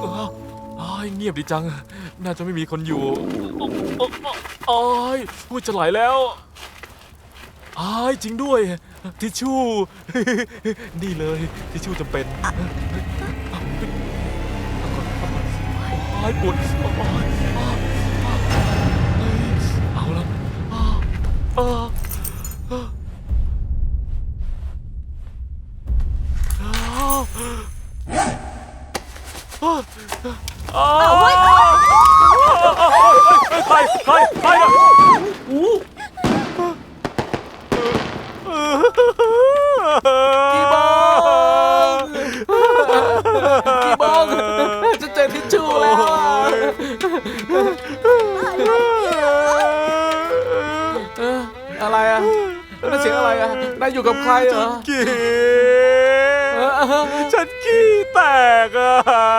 เอ้าอ้ายเงียบดีจัง น่าจะไม่มีคนอยู่โอ๊ะโอ๊ะอ้ายหัวจะไหลแล้วอ้ายจริงด้วย ทิชชู่ นี่เลย ทิชชู่จำเป็นอ้ายปวดโอ๊ยอ้าวอ้าวเฮ้ยเอาละอ้าวอ้า วอ้าวอ้าวอ้าวใครใครใครอะอู้กี่โมงกี่โมงจะเจอทิชชู่แล้วอะไรอะนั่นเสียงอะไรอะนายอยู่กับใครเหรอฉันกี้ฉันขี้แตกอะ